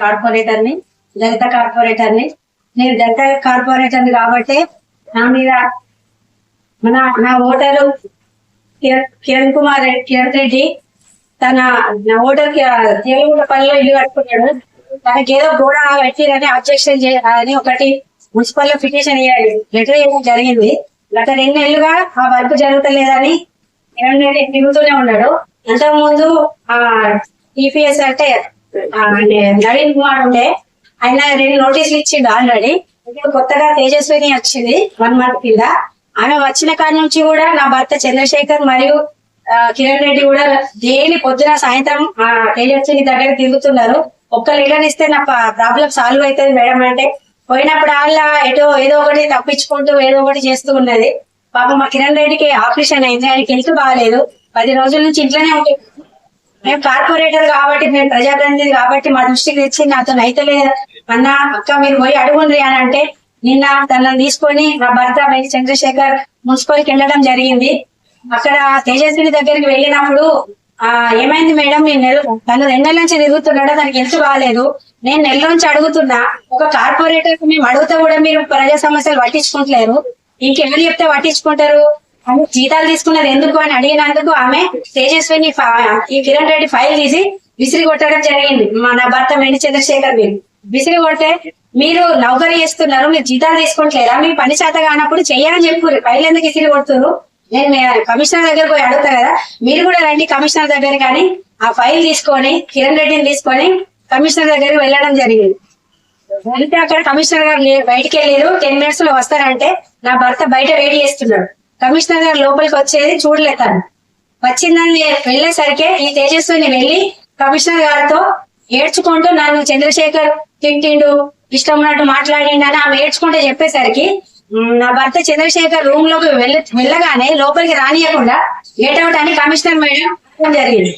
కార్పొరేటర్ని దళిత కార్పొరేటర్ని నేను దళిత కార్పొరేటర్ని కాబట్టి నా మీద మన నా ఓటరు కిరణ్ కుమార్ కిరణ్ రెడ్డి తన నా ఓటర్ తేలుగుంట పనిలో ఇల్లు కట్టుకున్నాడు. తనకి ఏదో గోడ పెట్టిరని అబ్జెక్షన్ అని ఒకటి మున్సిపల్లో పిటిషన్ ఇవ్వాలి లెటర్ వేయడం జరిగింది. గత రెండు నెలలుగా ఆ వర్క్ జరుగుతలేదని కిరణ్ రెడ్డి తిరుగుతూనే ఉన్నాడు. అంతకు ముందు ఆ టీపీఎస్ అంటే నవీన్ కుమార్ ఉండే. ఆయన రెండు నోటీసులు ఇచ్చిండు ఆల్రెడీ. ఇప్పుడు కొత్తగా తేజస్విని వచ్చింది వన్ మంత్ కింద. ఆమె వచ్చిన కాడి నుంచి కూడా నా భర్త చంద్రశేఖర్ మరియు కిరణ్ రెడ్డి కూడా డైలీ పొద్దున సాయంత్రం ఆ, తేజస్విని దగ్గర తిరుగుతున్నారు. ఒక్క లీటర్ ఇస్తే నా ప్రాబ్లం సాల్వ్ అవుతుంది మేడం అంటే. పోయినప్పుడు వాళ్ళ ఎటో ఏదో ఒకటి తప్పించుకుంటూ ఏదో ఒకటి చేస్తూ ఉన్నది. పాపం మా కిరణ్ రెడ్డికి ఆపరేషన్ అయింది ఆయనకి హెల్త్ బాగాలేదు. పది రోజుల నుంచి ఇంట్లోనే ఉంటుంది మేము కార్పొరేటర్ కాబట్టి మేము ప్రజాప్రతినిధి కాబట్టి మా దృష్టికి తెచ్చి నాతో అయితలే అన్న అక్క మీరు పోయి అడుగుండ్రి అని అంటే నిన్న తనని తీసుకొని నా భర్త మై చంద్రశేఖర్ మున్సిపల్కి వెళ్ళడం జరిగింది. అక్కడ తేజస్విని దగ్గరికి వెళ్ళినప్పుడు ఆ ఏమైంది మేడం నేను నెల తను రెండు నెలల నుంచి తిరుగుతున్నాడు తనకి హెల్త్ బాగాలేదు. నేను నెల నుంచి అడుగుతున్నా ఒక కార్పొరేటర్ మేము అడిగితే కూడా మీరు ప్రజా సమస్యలు పట్టించుకుంటలేరు. ఇంకెవరు చెప్తే పట్టించుకుంటారు? జీతాలు తీసుకున్నది ఎందుకు అని అడిగినందుకు ఆమె తేజస్విని ఈ కిరణ్ రెడ్డి ఫైల్ తీసి విసిరి కొట్టడం జరిగింది. మన భర్త మేడి చంద్రశేఖర్ మీరు. విసిరి కొడితే మీరు నౌకరీ చేస్తున్నారు మీరు జీతాలు తీసుకుంటలేరా మీ పని చేత కానప్పుడు చెయ్యని చెప్పు ఫైల్ ఎందుకు విసిరి కొడుతున్నారు? నేను కమిషనర్ దగ్గర పోయి అడుగుతా కదా మీరు కూడా రండి కమిషనర్ దగ్గర కానీ ఆ ఫైల్ తీసుకొని కిరణ్ రెడ్డిని తీసుకొని కమిషనర్ దగ్గరికి వెళ్ళడం జరిగింది. వెళ్తే అక్కడ కమిషనర్ గారు లే- బయటికి వెళ్ళారు టెన్ మినిట్స్లో వస్తారంటే నా భర్త బయట వెయిట్ చేస్తున్నాడు. కమిషనర్ గారు లోపలికి వచ్చేది చూడలేదు వచ్చిందని వెళ్ళేసరికి ఈ తేజస్విని వెళ్ళి కమిషనర్ గారితో ఏడ్చుకుంటూ నన్ను చంద్రశేఖర్ తింటిండు ఇష్టం ఉన్నట్టు మాట్లాడిండు అని ఆమె ఏడ్చుకుంటూ చెప్పేసరికి నా భర్త చంద్రశేఖర్ రూమ్లోకి వెళ్ళ వెళ్ళగానే లోపలికి రానియకుండా అవుట్ అని కమిషనర్ మేడం జరిగింది.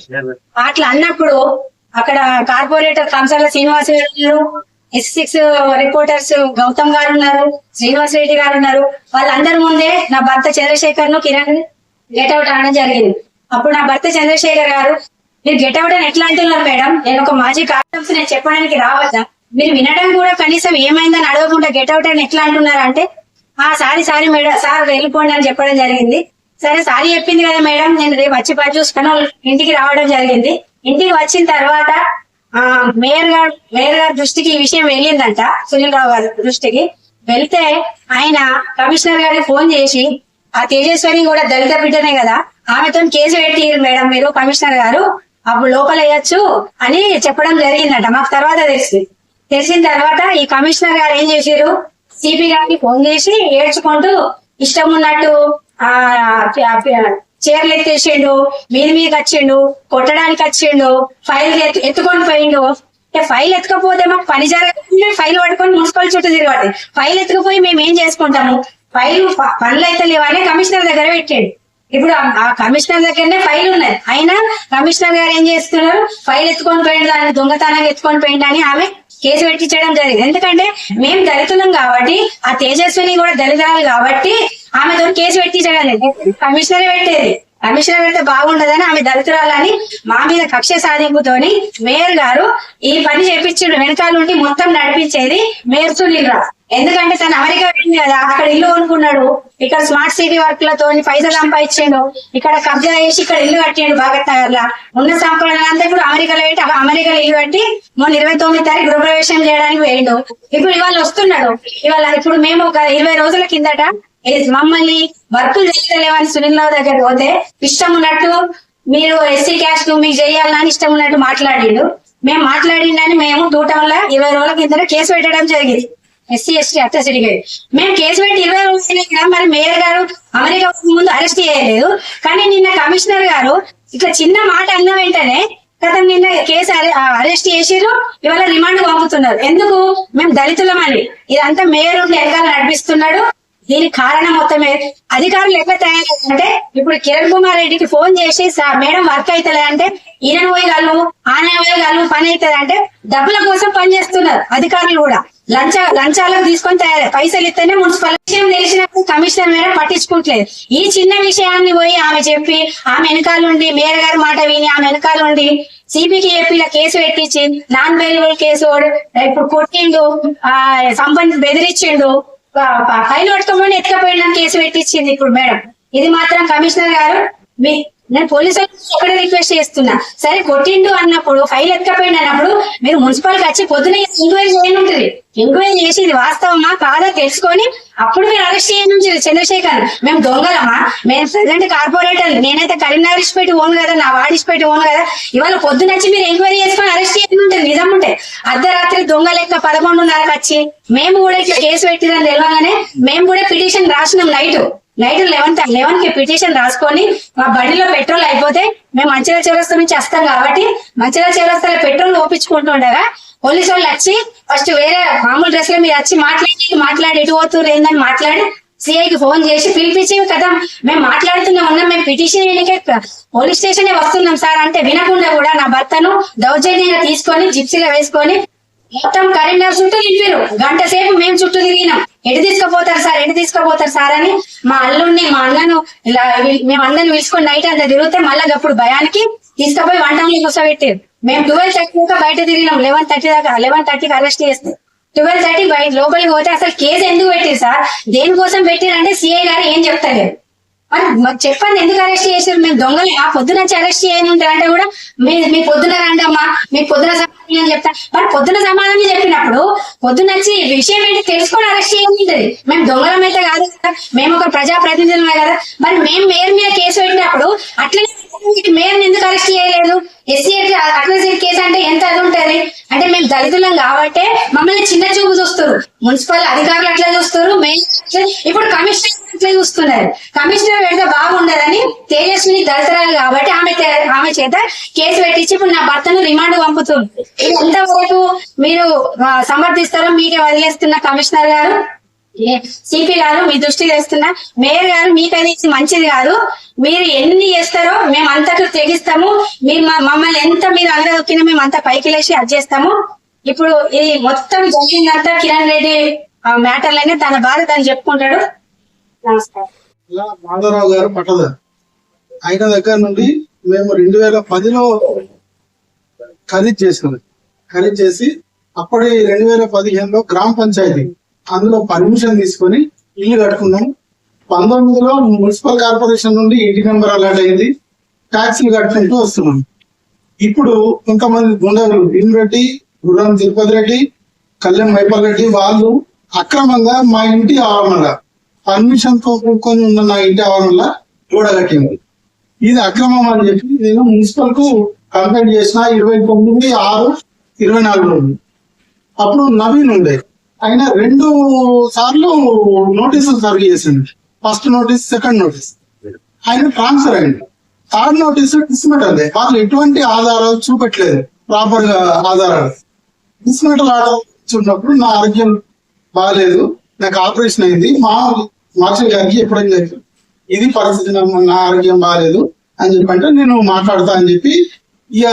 అట్లా అన్నప్పుడు అక్కడ corporator Kamsala Srinivas S six reporters Gautam garu ఉన్నారు శ్రీనివాస్ రెడ్డి గారు ఉన్నారు వాళ్ళందరి ముందే నా భర్త చంద్రశేఖర్ను కిరణ్ గెట్ అవుట్ అనడం జరిగింది. అప్పుడు నా భర్త చంద్రశేఖర్ గారు మీరు గెట్ అవుట్ అని ఎట్లా అంటున్నారు మేడం? నేను ఒక మాజీ కార్టమ్స్ నేను చెప్పడానికి రావద్దా మీరు వినడం కూడా కనీసం ఏమైందని అడగకుండా గెట్ అవుట్ అని ఎట్లా అంటున్నారు అంటే ఆ సారీ సారీ మేడం సార్ వెళ్ళిపోండి అని చెప్పడం జరిగింది. సరే సారీ చెప్పింది కదా మేడం నేను రేపు వచ్చి పని చూసుకుని ఇంటికి రావడం జరిగింది. ఇంటికి వచ్చిన తర్వాత ఆ మేయర్ గారు మేయర్ గారి దృష్టికి ఈ విషయం వెళ్ళిందంట సునీల్ రావు గారి దృష్టికి. వెళ్తే ఆయన కమిషనర్ గారికి ఫోన్ చేసి ఆ తేజస్వరి కూడా దళిత బిడ్డనే కదా ఆమెతో కేసు పెట్టి మేడం మీరు కమిషనర్ గారు. అప్పుడు లోపల వేయచ్చు అని చెప్పడం జరిగిందంట. మాకు తర్వాత తెలిసింది. తెలిసిన తర్వాత ఈ కమిషనర్ గారు ఏం చేశారు సిపి గారికి ఫోన్ చేసి ఏడ్చుకుంటూ ఇష్టం ఉన్నట్టు ఆ చీరలు ఎత్తేసిండు మీద మీదకి వచ్చిండు కొట్టడానికి వచ్చిండు ఫైల్ ఎత్తు- ఎత్తుకొని పోయిండు. అంటే ఫైల్ ఎత్తుకపోతే మాకు పని జరగదు ఫైల్ పట్టుకొని మున్సిపల్ చుట్టూ తిరగదు ఫైల్ ఎత్తుకుపోయి మేము ఏం చేసుకుంటాము? ఫైల్ పనులు అయితే లేవని కమిషనర్ దగ్గర పెట్టాడు. ఇప్పుడు ఆ- ఆ కమిషనర్ దగ్గరనే ఫైల్ ఉన్నది అయినా కమిషనర్ గారు ఏం చేస్తున్నారు? ఫైల్ ఎత్తుకొని పోయిండు దాన్ని దొంగతనంగా ఎత్తుకొని పోయిండు అని ఆమె కేసు పెట్టించడం జరిగింది. ఎందుకంటే మేము దళితులం కాబట్టి ఆ తేజస్విని కూడా దళితాలు కాబట్టి ఆమెతో కేసు పెట్టించడం లేదు కమిషనరే పెట్టేది. కమిషనర్ వెళ్తే బాగుండదని ఆమె దళితురాలని మా మీద కక్ష సాధింపుతోని మేయర్ గారు ఈ పని చేపించిండు. వెనకాల నుండి మొత్తం నడిపించేది మేయర్ సునీల్ రావు ఎందుకంటే తను అమెరికా వెళ్ళింది కదా అక్కడ ఇల్లు కొనుక్కున్నాడు. ఇక్కడ స్మార్ట్ సిటీ వర్క్లతో పైసలు సంపాదించాడు. ఇక్కడ కబ్జా చేసి ఇక్కడ ఇల్లు కట్టాడు భగత్ నగర్ లా ఉన్న సంపాదన అంతా ఇప్పుడు అమెరికాలో పెట్టి అమెరికాలో ఇల్లు కట్టి మొన్న ఇరవై తొమ్మిది తారీఖు గృహప్రవేశం చేయడానికి వేయండు ఇప్పుడు ఇవాళ వస్తున్నాడు. ఇవాళ ఇప్పుడు మేము ఒక ఇరవై రోజుల కిందట మమ్మల్ని వర్కులు చేయలేవని సునీల్ రావు దగ్గర పోతే ఇష్టం ఉన్నట్టు మీరు ఎస్సీ క్యాస్ట్ మీకు చేయాలని ఇష్టం ఉన్నట్టు మాట్లాడిండు. మేము మాట్లాడిండని మేము టూటౌన్ ఇరవై రోజుల కింద కేసు పెట్టడం జరిగింది. ఎస్సీ ఎస్టీ అట్రసిటీ మేము కేసు పెట్టి ఇరవై రోజులు కదా మరి మేయర్ గారు అమెరికా ముందు అరెస్ట్ చేయలేదు. కానీ నిన్న కమిషనర్ గారు ఇట్లా చిన్న మాట అన్న వెంటనే గత నిన్న కేసు అరె- అరెస్ట్ చేసిరు ఇవాళ రిమాండ్ పంపుతున్నారు. ఎందుకు? మేము దళితులమని. ఇదంతా మేయర్ ఉండి వెనకాల నడిపిస్తున్నాడు. దీనికి కారణం మొత్తమే. అధికారులు ఎట్లా తయారంటే ఇప్పుడు కిరణ్ కుమార్ రెడ్డికి ఫోన్ చేసి "సార్, మేడం వర్క్ అవుతలే అంటే ఈయన పోయగలము ఆయన పోయగలము పని అవుతుంది అంటే డబ్బుల కోసం పని చేస్తున్నారు అధికారులు కూడా. లంచ లంచాలకు తీసుకొని తయారు పైసలు ఇస్తేనే మున్సిపల్ విషయం తెలిసినప్పుడు కమిషనర్ మేడం పట్టించుకుంటలేదు. ఈ చిన్న విషయాన్ని పోయి ఆమె చెప్పి ఆమె వెనకాల ఉండి మేయర్ గారి మాట విని ఆమె వెనకాల ఉండి సిబికి ఏపీలో కేసు పెట్టించి నాన్ బెయిలబుల్ కేసు ఇప్పుడు కొట్టిండు ఆ సంబంధించి బెదిరించిండు ఆ, ఆ ఫైల్ కేసు పెట్టించింది ఇప్పుడు మేడం. ఇది మాత్రం కమిషనర్ గారు. మీ నేను పోలీసులు ఒకటే రిక్వెస్ట్ చేస్తున్నా. సరే కొట్టిండు అన్నప్పుడు ఫైల్ ఎత్తుకపోయింది అన్నప్పుడు మీరు మున్సిపాలిటీ వచ్చి పొద్దున ఎంక్వైరీ చేయనుంటది ఎంక్వైరీ చేసి ఇది వాస్తవమా? కాదా? తెలుసుకొని అప్పుడు మీరు అరెస్ట్ చేయని చంద్రశేఖర్. మేము దొంగలమా? మేము ప్రజెంట్ కార్పొరేటర్ నేనైతే కరీంనగర్ ఇచ్చిపెట్టి ఓను కదా నా వాడి ఇచ్చిపెట్టి ఓను కదా. ఇవాళ పొద్దున వచ్చి మీరు ఎంక్వైరీ చేసుకొని అరెస్ట్ చేయని ఉంటుంది నిజం ఉంటే అర్ధరాత్రి దొంగ లెక్క పదకొండున్నరకు వచ్చి మేము కూడా ఇట్లా కేసు పెట్టిందని తెలియగానే మేము కూడా పిటిషన్ రాసినాం నైట్. నైట్ లెవెన్ లెవెన్కి పిటిషన్ రాసుకొని మా బండిలో పెట్రోల్ అయిపోతే మేము మంచిర్యాల చేరస్తా నుంచి వస్తాం కాబట్టి మంచిర్యాల చేరస్తాలో పెట్రోల్ ఓపించుకుంటుండగా పోలీసు వాళ్ళు వచ్చి ఫస్ట్ వేరే మామూలు డ్రెస్లో మీరు వచ్చి మాట్లాడి మాట్లాడి ఎటు పోతున్నారు ఏందని మాట్లాడి సిఐకి ఫోన్ చేసి పిలిపించి కదా. మేము మాట్లాడుతూనే ఉన్నాం మేము పిటిషన్ పోలీస్ స్టేషన్ వస్తున్నాం సార్ అంటే వినకుండా కూడా నా భర్తను దౌర్జన్యంగా తీసుకొని జిప్సీలో వేసుకొని మొత్తం కరీంనగర్ చుట్టూ నింపారు గంట సేపు మేము చుట్టూ తిరిగినాం. ఎటు తీసుకుపోతారు సార్? ఎటు తీసుకుపోతారు సార్ అని మా అల్లుడిని మా అన్నను ఇలా మేము అందరిని పిలుచుకొని నైట్ అంతా తిరిగితే మళ్ళీ అప్పుడు భయానికి తీసుకుపోయి వంటలు కూర్చోబెట్టారు మేము ట్వెల్వ్ థర్టీ దాకా బయట తిరిగినాం. లెవెన్ థర్టీ దాకా లెవెన్ థర్టీకి అరెస్ట్ చేస్తే. ట్వెల్వ్ థర్టీ బయట లోపలికి పోతే అసలు కేసు ఎందుకు పెట్టారు సార్? దేనికోసం పెట్టారంటే సిఐ గారు ఏం చెప్తలేరు. మరి చెప్పండి ఎందుకు అరెస్ట్ చేశారు మేము దొంగలు ఆ పొద్దున అరెస్ట్ చేయని ఉంటారంటే కూడా మీ మీ పొద్దున రండి అమ్మా మీ పొద్దున అని చెప్తా. మరి పొద్దున సమాధానం చెప్పినప్పుడు పొద్దున వచ్చి విషయం ఏంటి తెలుసుకొని అరెస్ట్ చేయండి మేము దొంగలం అయితే కాదు కదా. మేము ఒక ప్రజాప్రతినిధులమే కదా. మరి మేము మేయర్ మీద కేసు పెట్టినప్పుడు అట్లనే మేము ఎందుకు అరెస్ట్ చేయలేదు? ఎస్సీ అట్లసీ కేసు అంటే ఎంత అది ఉంటది అంటే మేము దళితులం కాబట్టి మమ్మల్ని చిన్న చూపు చూస్తారు మున్సిపల్ అధికారులు అట్లా చూస్తారు ఇప్పుడు కమిషనర్ అట్లా చూస్తున్నారు. కమిషనర్ పెడితే బాగుండదని తేజస్విని దళితురాలు కాబట్టి ఆమె ఆమె చేత కేసు పెట్టించి ఇప్పుడు నా భర్తను రిమాండ్ పంపుతుంది. ఇది ఎంతవరకు మీరు సమర్థిస్తారో మీకే వదిలేస్తున్న కమిషనర్ గారు? సిపి గారు మీ దృష్టి తెస్తున్నా. మేయర్ గారు మీకనేసి మంచిది కాదు. మీరు ఎన్ని చేస్తారో మేము అంతకు తెగిస్తాము మీరు మమ్మల్ని ఎంత మీరు అందరొక్కినా మేము అంత పైకి లేచి అది చేస్తాము. ఇప్పుడు ఇది మొత్తం జరిగిందంతా కిరణ్ రెడ్డి మ్యాటర్లనే తన బాధ తను చెప్పుకుంటాడు. నమస్కారం. మాధవరావు గారు పట్టదారు ఆయన దగ్గర నుండి మేము రెండు వేల పదిలో ఖరీదు చేసినాం. ఖరీదు చేసి అప్పటి రెండు వేల పదిహేనులో గ్రామ పంచాయతీ అందులో పర్మిషన్ తీసుకొని ఇల్లు కట్టుకున్నాం. పంతొమ్మిదిలో మున్సిపల్ కార్పొరేషన్ నుండి ఇంటి నెంబర్ అలర్ట్ అయింది. ట్యాక్సీలు కట్టుకుంటూ వస్తున్నాం. ఇప్పుడు కొంతమంది గుండెలు రెడ్డి గుర్రం తిరుపతి రెడ్డి కళ్యాణ్ మైపాల్ రెడ్డి వాళ్ళు అక్రమంగా మా ఇంటి ఆవరణలో పర్మిషన్తో కూడుకొని ఉన్న నా ఇంటి ఆవరణలో గోడ కట్టింది ఇది అక్రమం అని చెప్పి నేను మున్సిపల్కు కంప్లైంట్ చేసిన ఇరవై తొమ్మిది ఆరు ఇరవై నాలుగు రోజులు అప్పుడు నవీన్ ఉండే. ఆయన రెండు సార్లు నోటీసులు సర్వ్ చేసింది ఫస్ట్ నోటీస్ సెకండ్ నోటీస్. ఆయన ట్రాన్స్ఫర్ అయింది థర్డ్ నోటీస్ డిస్మెటల్ వాళ్ళు ఎటువంటి ఆధారాలు చూపెట్టలేదు. ప్రాపర్గా ఆధారాలు. డిస్మెటల్ ఆర్డర్ చూసినప్పుడు నా ఆరోగ్యం బాగాలేదు నాకు ఆపరేషన్ అయింది. మా మార్షల్ గారికి ఎప్పుడైనా చెప్పాను ఇది పరిస్థితి నా- ఆరోగ్యం బాగాలేదు అని చెప్పంటే నేను మాట్లాడతా అని చెప్పి ఇక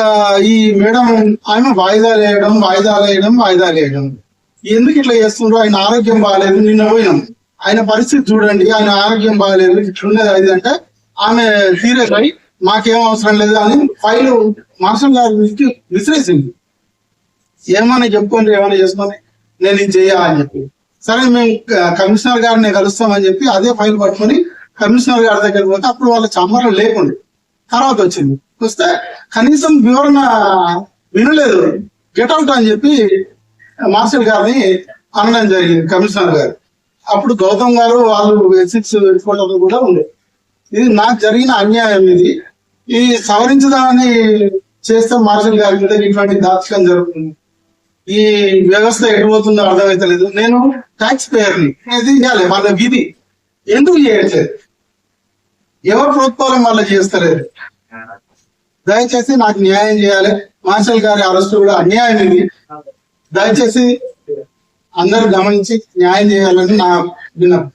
ఈ మేడం ఆమె వాయిదాలు వేయడం వాయిదాలు వేయడం వాయిదాలు వేయడం. ఎందుకు ఇట్లా చేస్తుండ్రు? ఆయన ఆరోగ్యం బాగాలేదు నిన్న పోయినాం. ఆయన పరిస్థితి చూడండి ఆయన ఆరోగ్యం బాగాలేదు ఇట్లున్నది అది అంటే ఆమె సీరియస్ అయి మాకేం అవసరం లేదు అని ఫైల్ మార్షల్ గారికి విసిరేసింది. ఏమైనా చెప్పుకోండి ఏమైనా చేసుకొని నేను ఇది చేయాలని చెప్పి. సరే మేము కమిషనర్ గారిని కలుస్తామని చెప్పి అదే ఫైల్ పట్టుకొని కమిషనర్ గారి దగ్గరికి పోతే అప్పుడు వాళ్ళ చమ్మరం లేకుండా. తర్వాత వచ్చింది. వస్తే కనీసం వివరణ వినలేదు. గెట్ అవుట్ అని చెప్పి మాస్టర్ గారిని అనడం జరిగింది కమిషనర్ గారు. అప్పుడు గౌతమ్ గారు వాళ్ళు ఎసిక్స్ రిపోర్టర్లు కూడా ఉండే. ఇది నాకు జరిగిన అన్యాయం ఇది. ఇది సవరించదామని చేస్తే మార్షల్ గారి మీద ఇటువంటి దాచకం జరుగుతుంది. ఈ వ్యవస్థ ఎటు పోతుందో అర్థమైతలేదు. నేను ట్యాక్స్ పేయర్ని ఇది ఇవ్వాలి వాళ్ళ విధి. ఎందుకు చేయట్లేదు? ఎవరు ప్రోత్పాలం వల్ల చేస్తలేదు? దయచేసి నాకు న్యాయం చేయాలి. మార్షల్ గారి అరెస్ట్ కూడా అన్యాయం ఇది. దయచేసి అందరూ గమనించి న్యాయం చేయాలని నా విన్నపం.